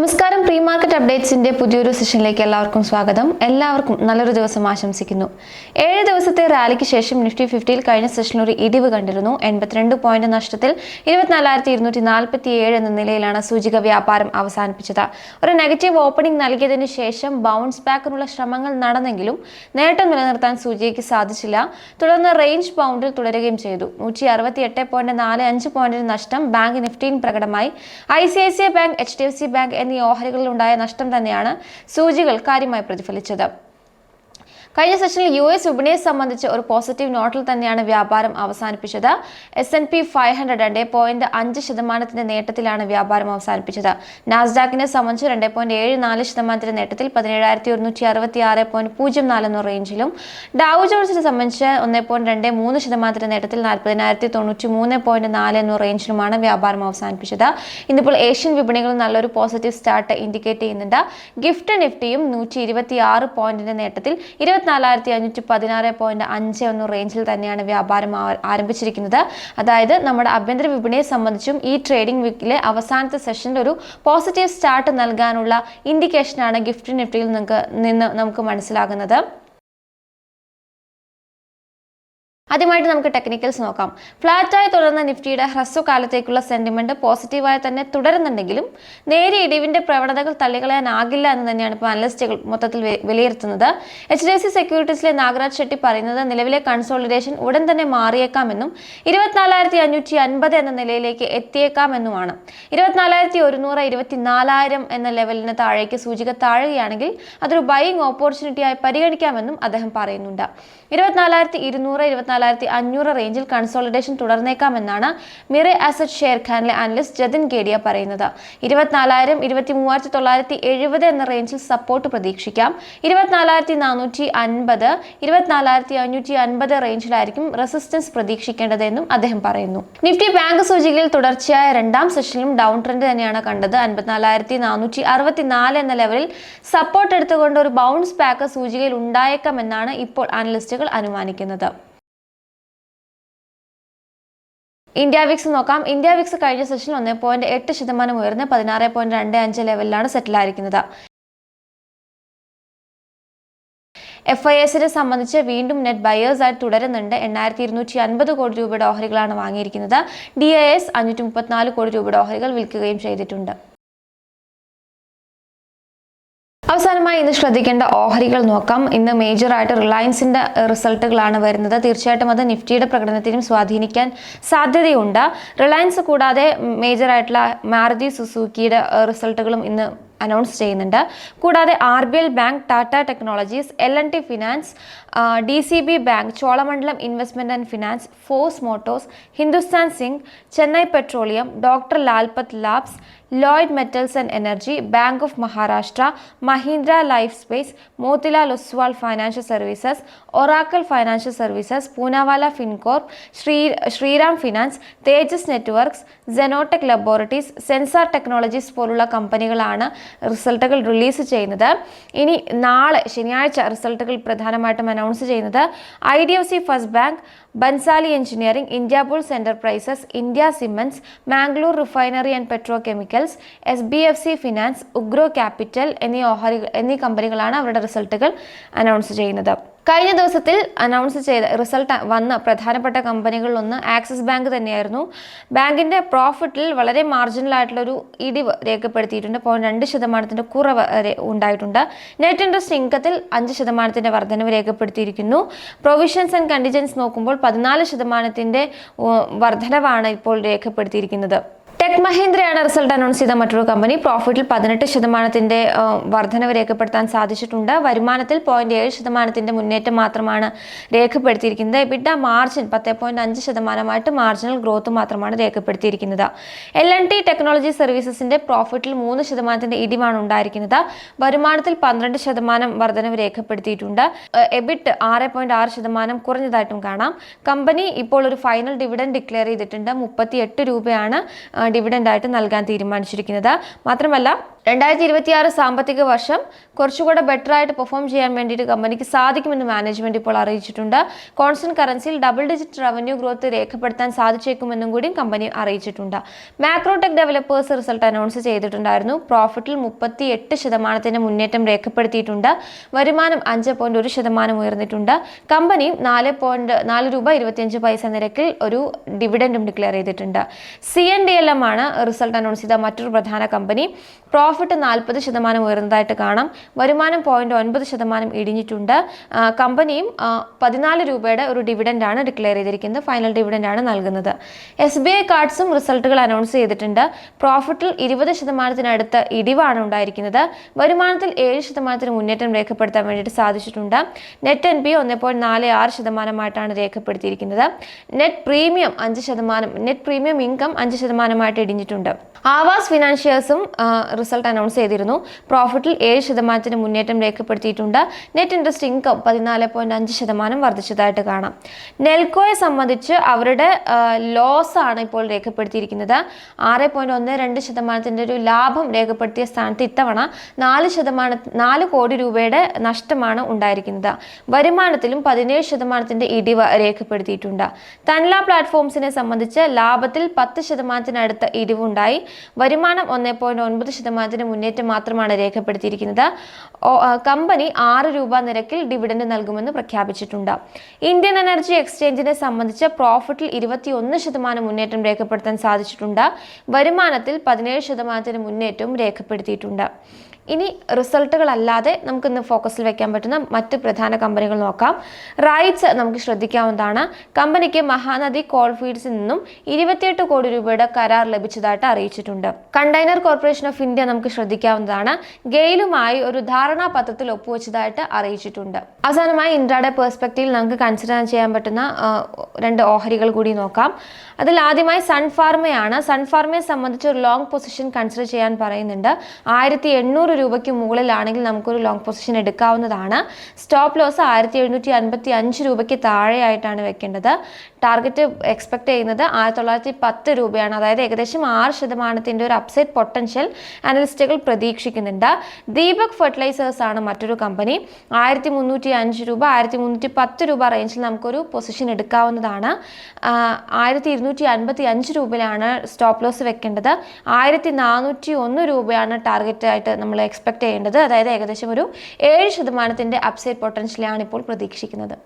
നമസ്കാരം. Pre market അപ്ഡേറ്റ്സിന്റെ പുതിയൊരു സെഷനിലേക്ക് എല്ലാവർക്കും സ്വാഗതം. എല്ലാവർക്കും നല്ലൊരു ദിവസം ആശംസിക്കുന്നു. ഏഴ് ദിവസത്തെ റാലിക്ക് ശേഷം നിഫ്റ്റി ഫിഫ്റ്റിയിൽ കഴിഞ്ഞ സെഷനിൽ ഒരു ഇടിവ് കണ്ടിരുന്നു. എൺപത്തിരണ്ട് പോയിന്റ് നഷ്ടത്തിൽ ഇരുപത്തിനാലായിരത്തി ഇരുന്നൂറ്റി നാൽപ്പത്തി ഏഴ് എന്ന നിലയിലാണ് സൂചിക വ്യാപാരം അവസാനിപ്പിച്ചത്. ഒരു നെഗറ്റീവ് ഓപ്പണിംഗ് നൽകിയതിനു ശേഷം ബൗൺസ് ബാക്കിനുള്ള ശ്രമങ്ങൾ നടന്നെങ്കിലും നേട്ടം നിലനിർത്താൻ സൂചികയ്ക്ക് സാധിച്ചില്ല. തുടർന്ന് റേഞ്ച് ബൗണ്ടിൽ തുടരുകയും ചെയ്തു. നൂറ്റി അറുപത്തി എട്ട് പോയിന്റ് നാല് അഞ്ച് പോയിന്റിന് നഷ്ടം ബാങ്ക് നിഫ്റ്റിയിൽ പ്രകടമായി. I C I C I bank H D F C bank എന്നീ ഓഹരികളിലുണ്ടായ നഷ്ടം തന്നെയാണ് സൂചികൾ കാര്യമായി പ്രതിഫലിച്ചത് കഴിഞ്ഞ സെഷനിൽ യു എസ് വിപണിയെ സംബന്ധിച്ച് ഒരു പോസിറ്റീവ് നോട്ടിൽ തന്നെയാണ് വ്യാപാരം അവസാനിപ്പിച്ചത്. S N P five hundred രണ്ട് പോയിന്റ് അഞ്ച് ശതമാനത്തിന്റെ നേട്ടത്തിലാണ് വ്യാപാരം അവസാനിപ്പിച്ചത്. നാസ്ഡാക്കിനെ സംബന്ധിച്ച് രണ്ട് പോയിന്റ് ഏഴ് നാല് ശതമാനത്തിന്റെ നേട്ടത്തിൽ പതിനേഴായിരത്തി ഒരുന്നൂറ്റി അറുപത്തി ആറ് പോയിന്റ് പൂജ്യം നാല് എന്ന റേഞ്ചിലും ഡാവു ജോൺസിനെ സംബന്ധിച്ച് ഒന്ന് പോയിന്റ് രണ്ട് മൂന്ന് ശതമാനത്തിന്റെ നേട്ടത്തിൽ നാൽപ്പതിനായിരത്തി തൊണ്ണൂറ്റി മൂന്ന് പോയിന്റ് നാല് എന്ന റേഞ്ചിലുമാണ് വ്യാപാരം അവസാനിപ്പിച്ചത്. ഇന്നിപ്പോൾ ഏഷ്യൻ വിപണികൾ നല്ലൊരു പോസിറ്റീവ് സ്റ്റാർട്ട് ഇൻഡിക്കേറ്റ് ചെയ്യുന്നുണ്ട്. ഗിഫ്റ്റ് നിഫ്റ്റിയും നൂറ്റി ഇരുപത്തി ആറ് പോയിന്റിന്റെ നേട്ടത്തിൽ ഇരുപത്തിനാലായിരത്തി അഞ്ഞൂറ്റി പതിനാറ് പോയിന്റ് അഞ്ച് ഒന്ന് റേഞ്ചിൽ തന്നെയാണ് വ്യാപാരം ആരംഭിച്ചിരിക്കുന്നത്. അതായത് നമ്മുടെ ആഭ്യന്തര വിപണിയെ സംബന്ധിച്ചും ഈ ട്രേഡിംഗ് വീക്കിലെ അവസാനത്തെ സെഷനിൽ ഒരു പോസിറ്റീവ് സ്റ്റാർട്ട് നൽകാനുള്ള ഇൻഡിക്കേഷനാണ് ഗിഫ്റ്റ് നിഫ്റ്റിയിൽ നിങ്ങൾക്ക് നിന്ന് നമുക്ക് മനസ്സിലാകുന്നത്. ആദ്യമായിട്ട് നമുക്ക് ടെക്നിക്കൽസ് നോക്കാം. ഫ്ലാറ്റായി തുടർന്ന നിഫ്റ്റിയുടെ ഹ്രസ്വകാലത്തേക്കുള്ള സെന്റിമെന്റ് പോസിറ്റീവായി തന്നെ തുടരുന്നുണ്ടെങ്കിലും നേരിയ ഇടിവിന്റെ പ്രവണതകൾ തള്ളികളയാനാകില്ല എന്ന് തന്നെയാണ് ഇപ്പോൾ അനലിസ്റ്റുകൾ മൊത്തത്തിൽ വിലയിരുത്തുന്നത്. എച്ച് ഡി എഫ് സി സെക്യൂരിറ്റീസിലെ നാഗരാജ് ഷെട്ടി പറയുന്നത് നിലവിലെ കൺസോളിഡേഷൻ ഉടൻ തന്നെ മാറിയേക്കാമെന്നും ഇരുപത്തിനാലായിരത്തി അഞ്ഞൂറ്റി അൻപത് എന്ന നിലയിലേക്ക് എത്തിയേക്കാമെന്നുമാണ് ഇരുപത്തിനാലായിരത്തി ഒരുന്നൂറ് ഇരുപത്തിനാലായിരം എന്ന ലെവലിന് താഴേക്ക് സൂചിക താഴുകയാണെങ്കിൽ അതൊരു ബൈയിങ് ഓപ്പർച്യൂണിറ്റിയായി പരിഗണിക്കാമെന്നും അദ്ദേഹം പറയുന്നുണ്ട്. ഇരുപത്തിനാലായിരത്തി ഇരുന്നൂറ് ഇരുപത്തിനാലായിരത്തി അഞ്ഞൂറ് റേഞ്ചിൽ കൺസോളിഡേഷൻ തുടർന്നേക്കാമെന്നാണ് മിറെ അസറ്റ് ഷെയർ ഖാനിലെ അനലിസ്റ്റ് ജതിൻ കേഡിയ പറയുന്നത്. ഇരുപത്തിനാലായിരം ഇരുപത്തി മൂവായിരത്തി തൊള്ളായിരത്തി എഴുപത് എന്ന റേഞ്ചിൽ സപ്പോർട്ട് പ്രതീക്ഷിക്കാം. ഇരുപത്തിനാലായിരത്തി നാനൂറ്റി അൻപത് ഇരുപത്തിനാലായിരത്തി അഞ്ഞൂറ്റി അൻപത് റേഞ്ചിലായിരിക്കും റെസിസ്റ്റൻസ് പ്രതീക്ഷിക്കേണ്ടതെന്നും അദ്ദേഹം പറയുന്നു. നിഫ്റ്റി ബാങ്ക് സൂചികയിൽ തുടർച്ചയായ രണ്ടാം സെഷനിലും ഡൗൺ ട്രെൻഡ് തന്നെയാണ് കണ്ടത്. അൻപത്തിനാലായിരത്തി നാനൂറ്റി അറുപത്തിനാല് എന്ന ലെവലിൽ സപ്പോർട്ട് എടുത്തുകൊണ്ട് ഒരു ബൗൺസ് ബാക്ക് സൂചികയിൽ ഉണ്ടായേക്കാമെന്നാണ് ഇപ്പോൾ അനലിസ്റ്റുകൾ അനുമാനിക്കുന്നത്. ഇന്ത്യ വിക്സ് നോക്കാം. ഇന്ത്യ വിക്സ് കഴിഞ്ഞ സെഷനിൽ ഒന്ന് പോയിന്റ് എട്ട് ശതമാനം ഉയർന്ന് പതിനാറ് പോയിന്റ് രണ്ട് അഞ്ച് ലെവലിലാണ് സെറ്റിലായിരിക്കുന്നത് എഫ് ഐ എസിനെ സംബന്ധിച്ച് വീണ്ടും നെറ്റ് ബയേഴ്സ് ആയി തുടരുന്നുണ്ട്. എണ്ണായിരത്തി ഇരുന്നൂറ്റി അൻപത് കോടി രൂപയുടെ ഓഹരികളാണ് വാങ്ങിയിരിക്കുന്നത്. ഡി ഐ എസ് അഞ്ഞൂറ്റി മുപ്പത്തിനാല് കോടി രൂപയുടെ ഓഹരികൾ വിൽക്കുകയും ചെയ്തിട്ടുണ്ട്. അവസാനമായി ഇന്ന് ശ്രദ്ധിക്കേണ്ട ഓഹരികൾ നോക്കാം. ഇന്ന് മേജറായിട്ട് റിലയൻസിന്റെ റിസൾട്ടുകളാണ് വരുന്നത്. തീർച്ചയായിട്ടും അത് നിഫ്റ്റിയുടെ പ്രകടനത്തിനും സ്വാധീനിക്കാൻ സാധ്യതയുണ്ട്. റിലയൻസ് കൂടാതെ മേജറായിട്ടുള്ള മാരുതി സുസൂക്കിയുടെ റിസൾട്ടുകളും ഇന്ന് അനൗൺസ് ചെയ്യുന്നുണ്ട്. കൂടാതെ R B L bank Tata technologies L N T finance D C B bank Cholamandalam investment and finance force motors Hindustan zinc Chennai petroleum doctor Lalpath labs Lloyd metals and energy bank of Maharashtra Mahindra life space Motilal Oswal financial services Oracle financial services Poonawalla Fincorp Shri Shriram finance Tejas networks Zenotech laboratories Zensar technologies പോലുള്ള കമ്പനികളാണ് റിസൾട്ടുകൾ release ചെയ്യുന്നത്. ഇനി നാളെ ശനിയാഴ്ച റിസൾട്ടുകൾ പ്രധാനമായിട്ടും announce ചെയ്യുന്നത് I D F C first bank Bansali engineering Indiabulls enterprises India Siemens Mangalore refinery and petrochemicals S B F C finance Ugro capital എന്നീ ഓഹരി എന്നീ കമ്പനികളാണ് അവരുടെ റിസൾട്ടുകൾ അനൗൺസ് ചെയ്യുന്നത്. കഴിഞ്ഞ ദിവസത്തിൽ അനൗൺസ് ചെയ്ത റിസൾട്ട് വന്ന പ്രധാനപ്പെട്ട കമ്പനികളിലൊന്ന് ആക്സിസ് ബാങ്ക് തന്നെയായിരുന്നു. ബാങ്കിന്റെ പ്രോഫിറ്റിൽ വളരെ മാർജിനൽ ആയിട്ടുള്ളൊരു ഇടിവ് രേഖപ്പെടുത്തിയിട്ടുണ്ട്. പോയിന്റ് രണ്ട് ശതമാനത്തിന്റെ കുറവ് ഉണ്ടായിട്ടുണ്ട്. നെറ്റ് ഇൻട്രസ്റ്റ് ഇൻകത്തിൽ അഞ്ച് ശതമാനത്തിന്റെ വർധനവ് രേഖപ്പെടുത്തിയിരിക്കുന്നു. പ്രൊവിഷൻസ് ആൻഡ് കണ്ടിജൻസ് നോക്കുമ്പോൾ പതിനാല് ശതമാനത്തിന്റെ ഉം, വർധനവാണ് ഇപ്പോൾ രേഖപ്പെടുത്തിയിരിക്കുന്നത്. ടെക് മഹീന്ദ്രയാണ് റിസൾട്ട് അനൗൺസ് ചെയ്ത മറ്റൊരു കമ്പനി പ്രോഫിറ്റിൽ പതിനെട്ട് ശതമാനത്തിന്റെ വർധനവ് രേഖപ്പെടുത്താൻ സാധിച്ചിട്ടുണ്ട്. വരുമാനത്തിൽ പോയിന്റ് ഏഴ് ശതമാനത്തിന്റെ മുന്നേറ്റം മാത്രമാണ് രേഖപ്പെടുത്തിയിരിക്കുന്നത്. എബിഡ മാർജിൻ പത്ത് പോയിന്റ് അഞ്ച് ശതമാനമായിട്ട് മാർജിനൽ ഗ്രോത്ത് മാത്രമാണ് രേഖപ്പെടുത്തിയിരിക്കുന്നത്. എൽ എൻ ടി ടെക്നോളജി സർവീസസിന്റെ പ്രോഫിറ്റിൽ മൂന്ന് ശതമാനത്തിന്റെ ഇടിവാണ് ഉണ്ടായിരിക്കുന്നത്. വരുമാനത്തിൽ പന്ത്രണ്ട് ശതമാനം വർധനവ് രേഖപ്പെടുത്തിയിട്ടുണ്ട്. എബിറ്റ് ആറ് പോയിന്റ് ആറ് ശതമാനം കുറഞ്ഞതായിട്ടും കാണാം. കമ്പനി ഇപ്പോൾ ഒരു ഫൈനൽ ഡിവിഡൻഡ് ഡിക്ലെയർ ചെയ്തിട്ടുണ്ട്. മുപ്പത്തി എട്ട് രൂപയാണ് ഡിവിഡൻഡ് ആയിട്ട് നൽകാൻ തീരുമാനിച്ചിരിക്കുന്നത്. മാത്രമല്ല രണ്ടായിരത്തി ഇരുപത്തിയാറ് സാമ്പത്തിക വർഷം കുറച്ചുകൂടെ ബെറ്റർ ആയിട്ട് പെർഫോം ചെയ്യാൻ വേണ്ടിയിട്ട് കമ്പനിക്ക് സാധിക്കുമെന്ന് മാനേജ്മെന്റ് ഇപ്പോൾ അറിയിച്ചിട്ടുണ്ട്. കോൺസ്റ്റന്റ് കറൻസിയിൽ ഡബിൾ ഡിജിറ്റ് റവന്യൂ ഗ്രോത്ത് രേഖപ്പെടുത്താൻ സാധിച്ചേക്കുമെന്നും കൂടി കമ്പനി അറിയിച്ചിട്ടുണ്ട്. മാക്രോടെക് ഡെവലപ്പേഴ്സ് റിസൾട്ട് അനൗൺസ് ചെയ്തിട്ടുണ്ടായിരുന്നു. പ്രോഫിറ്റിൽ മുപ്പത്തി എട്ട് ശതമാനത്തിന്റെ മുന്നേറ്റം രേഖപ്പെടുത്തിയിട്ടുണ്ട്. വരുമാനം അഞ്ച് പോയിന്റ് ഒരു ശതമാനം ഉയർന്നിട്ടുണ്ട്. കമ്പനിയും നാല് പോയിന്റ് നാല് രൂപ ഇരുപത്തിയഞ്ച് പൈസ നിരക്കിൽ ഒരു ഡിവിഡൻഡും ഡിക്ലെയർ ചെയ്തിട്ടുണ്ട്. C N D L M ആണ് റിസൾട്ട് അനൗൺസ് ചെയ്ത മറ്റൊരു പ്രധാന കമ്പനി പ്രോഫിറ്റ് നാൽപ്പത് ശതമാനം ഉയർന്നതായിട്ട് കാണാം. വരുമാനം പോയിന്റ് ഒൻപത് ശതമാനം ഇടിഞ്ഞിട്ടുണ്ട്. കമ്പനിയും പതിനാല് രൂപയുടെ ഒരു ഡിവിഡന്റ് ആണ് ഡിക്ലെയർ ചെയ്തിരിക്കുന്നത്. ഫൈനൽ ഡിവിഡന്റ് ആണ് നൽകുന്നത്. എസ് ബി ഐ കാർഡ്സും റിസൾട്ടുകൾ അനൗൺസ് ചെയ്തിട്ടുണ്ട്. പ്രോഫിറ്റിൽ ഇരുപത് ശതമാനത്തിനടുത്ത് ഇടിവാണ് ഉണ്ടായിരിക്കുന്നത്. വരുമാനത്തിൽ ഏഴ് ശതമാനത്തിന് മുന്നേറ്റം രേഖപ്പെടുത്താൻ വേണ്ടിയിട്ട് സാധിച്ചിട്ടുണ്ട്. നെറ്റ് എൻ പി ഒന്ന് പോയിന്റ് നാല് ആറ് ശതമാനമായിട്ടാണ് രേഖപ്പെടുത്തിയിരിക്കുന്നത്. നെറ്റ് പ്രീമിയം അഞ്ച് ശതമാനം നെറ്റ് പ്രീമിയം ഇൻകം അഞ്ച് ശതമാനമായിട്ട് ഇടിഞ്ഞിട്ടുണ്ട്. ആവാസ് ഫിനാൻഷ്യേഴ്സും റിസൾട്ട് അനൗൺസ് ചെയ്തിരുന്നു. പ്രോഫിറ്റിൽ ഏഴ് ശതമാനത്തിന് മുന്നേറ്റം രേഖപ്പെടുത്തിയിട്ടുണ്ട്. നെറ്റ് ഇൻട്രസ്റ്റ് ഇൻകം പതിനാല് പോയിന്റ് അഞ്ച് ശതമാനം വർദ്ധിച്ചതായിട്ട് കാണാം. നെൽക്കോയെ സംബന്ധിച്ച് അവരുടെ ലോസ് ആണ് ഇപ്പോൾ രേഖപ്പെടുത്തിയിരിക്കുന്നത്. ആറ് പോയിന്റ് ഒന്ന് രണ്ട് ശതമാനത്തിന്റെ ഒരു ലാഭം രേഖപ്പെടുത്തിയ സ്ഥാനത്ത് ഇത്തവണ നാല് ശതമാന നാല് കോടി രൂപയുടെ നഷ്ടമാണ് ഉണ്ടായിരിക്കുന്നത്. വരുമാനത്തിലും പതിനേഴ് ശതമാനത്തിന്റെ ഇടിവ് രേഖപ്പെടുത്തിയിട്ടുണ്ട്. തൻല പ്ലാറ്റ്ഫോംസിനെ സംബന്ധിച്ച് ലാഭത്തിൽ പത്ത് ശതമാനത്തിനടുത്ത് ഇടിവുണ്ടായി. വരുമാനം ഒന്ന് പോയിന്റ് ഒൻപത് ശതമാനത്തിന് മുന്നേറ്റം മാത്രമാണ് രേഖപ്പെടുത്തിയിരിക്കുന്നത്. കമ്പനി ആറ് രൂപ നിരക്കിൽ ഡിവിഡൻഡ് നൽകുമെന്ന് പ്രഖ്യാപിച്ചിട്ടുണ്ട്. ഇന്ത്യൻ എനർജി എക്സ്ചേഞ്ചിനെ സംബന്ധിച്ച് പ്രോഫിറ്റിൽ ഇരുപത്തിയൊന്ന് ശതമാനം മുന്നേറ്റം രേഖപ്പെടുത്താൻ സാധിച്ചിട്ടുണ്ട്. വരുമാനത്തിൽ പതിനേഴ് ശതമാനത്തിന് മുന്നേറ്റവും രേഖപ്പെടുത്തിയിട്ടുണ്ട്. ഇനി റിസൾട്ടുകളല്ലാതെ നമുക്ക് ഇന്ന് ഫോക്കസിൽ വെക്കാൻ പറ്റുന്ന മറ്റ് പ്രധാന കമ്പനികൾ നോക്കാം. റൈറ്റ്സ് നമുക്ക് ശ്രദ്ധിക്കാവുന്നതാണ്. കമ്പനിക്ക് മഹാനദി കോൾ ഫീഡ്സിൽ നിന്നും ഇരുപത്തിയെട്ട് കോടി രൂപയുടെ കരാർ ലഭിച്ചതായിട്ട് അറിയിച്ചിട്ടുണ്ട്. കണ്ടെയ്നർ കോർപ്പറേഷൻ ഓഫ് ഇന്ത്യ നമുക്ക് ശ്രദ്ധിക്കാവുന്നതാണ്. ഗെയിലുമായി ഒരു ധാരണാപത്രത്തിൽ ഒപ്പുവെച്ചതായിട്ട് അറിയിച്ചിട്ടുണ്ട്. അവസാനമായി ഇൻട്രാഡേ പേഴ്സ്പെക്റ്റീവിൽ നമുക്ക് കൺസിഡർ ചെയ്യാൻ പറ്റുന്ന രണ്ട് ഓഹരികൾ കൂടി നോക്കാം. അതിൽ ആദ്യമായി സൺഫാർമയാണ്. സൺഫാർമയെ സംബന്ധിച്ച് ഒരു ലോങ് പൊസിഷൻ കൺസിഡർ ചെയ്യാൻ പറയുന്നുണ്ട്. ആയിരത്തി എണ്ണൂറ് രൂപയ്ക്ക് മുകളിലാണെങ്കിൽ നമുക്കൊരു ലോങ് പൊസിഷൻ എടുക്കാവുന്നതാണ്. സ്റ്റോപ്പ് ലോസ് ആയിരത്തി എഴുന്നൂറ്റി അൻപത്തി അഞ്ച് രൂപയ്ക്ക് താഴെയായിട്ടാണ് വെക്കേണ്ടത്. ടാർഗറ്റ് എക്സ്പെക്ട് ചെയ്യുന്നത് ആയിരത്തി തൊള്ളായിരത്തി പത്ത് രൂപയാണ്. അതായത് ഏകദേശം ആറ് ശതമാനത്തിന്റെ ഒരു അപ്സൈഡ് പൊട്ടൻഷ്യൽ അനലിസ്റ്റുകൾ പ്രതീക്ഷിക്കുന്നുണ്ട്. ദീപക് ഫെർട്ടിലൈസേഴ്സ് ആണ് മറ്റൊരു കമ്പനി ആയിരത്തി മുന്നൂറ്റി അഞ്ച് രൂപ ആയിരത്തി മുന്നൂറ്റി പത്ത് രൂപ റേഞ്ചിൽ നമുക്കൊരു പൊസിഷൻ എടുക്കാവുന്നതാണ്. ആയിരത്തി ഇരുന്നൂറ്റി അൻപത്തി അഞ്ച് രൂപയിലാണ് സ്റ്റോപ്പ് ലോസ് വെക്കേണ്ടത്. ആയിരത്തി നാനൂറ്റി ഒന്ന് രൂപയാണ് ടാർഗറ്റ് ആയിട്ട് എക്സ്പെക്ട് ചെയ്യേണ്ടത്. അതായത് ഏകദേശം ഒരു ഏഴ് ശതമാനത്തിന്റെ അപ്സൈഡ് പൊട്ടൻഷ്യലാണ് ഇപ്പോൾ പ്രതീക്ഷിക്കുന്നത്.